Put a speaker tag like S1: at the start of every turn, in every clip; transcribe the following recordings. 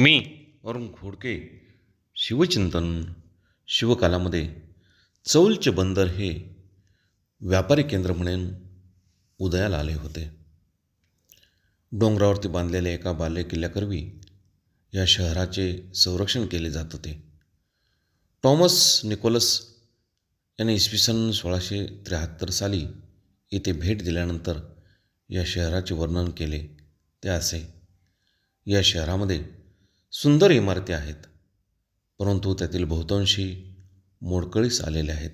S1: मी. अरुण खोडके शिवचिंतन शिवकालामध्ये चौलचे बंदर हे व्यापारी केंद्र म्हणून उदयाला आले होते. डोंगरावरती बांधलेल्या एका बाल्य किल्ल्याकरवी या शहराचे संरक्षण केले जात होते. टॉमस निकोलस याने इसवी सन सोळाशे त्र्याहत्तर साली येथे भेट दिल्यानंतर या शहराचे वर्णन केले. ते असे या शहरामध्ये सुंदर इमारती आहेत परंतु त्यातील बहुतांशी मोडकळीस आलेल्या आहेत.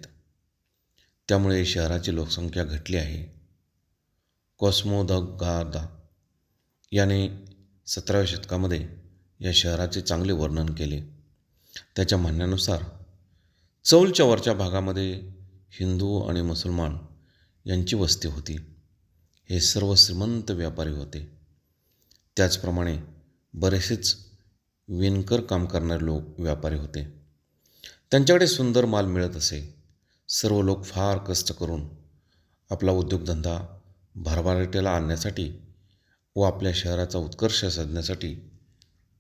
S1: त्यामुळे शहराची लोकसंख्या घटली आहे. कॉस्मो द गादा याने सतराव्या शतकामध्ये या शहराचे चांगले वर्णन केले. त्याच्या म्हणण्यानुसार चौलच्या वरच्या भागामध्ये हिंदू आणि मुसलमान यांची वस्ती होती. हे सर्व श्रीमंत व्यापारी होते. त्याचप्रमाणे बरेचसेच विणकर काम करणारे लोक व्यापारी होते. त्यांच्याकडे सुंदर माल मिळत असे. सर्व लोक फार कष्ट करून आपला उद्योगधंदा भरभराटीला आणण्यासाठी व आपल्या शहराचा उत्कर्ष साधण्यासाठी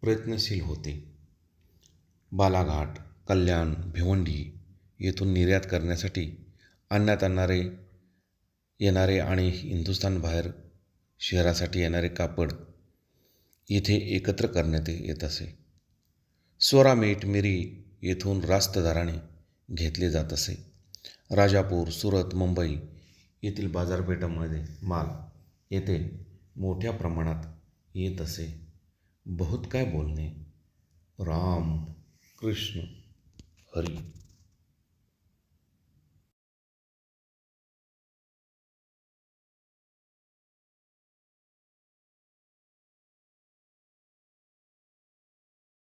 S1: प्रयत्नशील होते. बालाघाट कल्याण भिवंडी येथून निर्यात करण्यासाठी आणण्यात आणणारे येणारे आणि हिंदुस्थानबाहेर शहरासाठी येणारे कापड येथे एकत्र करण्यात येत असे. स्वरा मीठ मिरी येथून रास्त दराने घेतले जात असे. राजापूर सुरत मुंबई येथील बाजारपेठांमध्ये माल येथे मोठ्या प्रमाणात येत असे. बहुत काय बोलणे? राम कृष्ण हरी.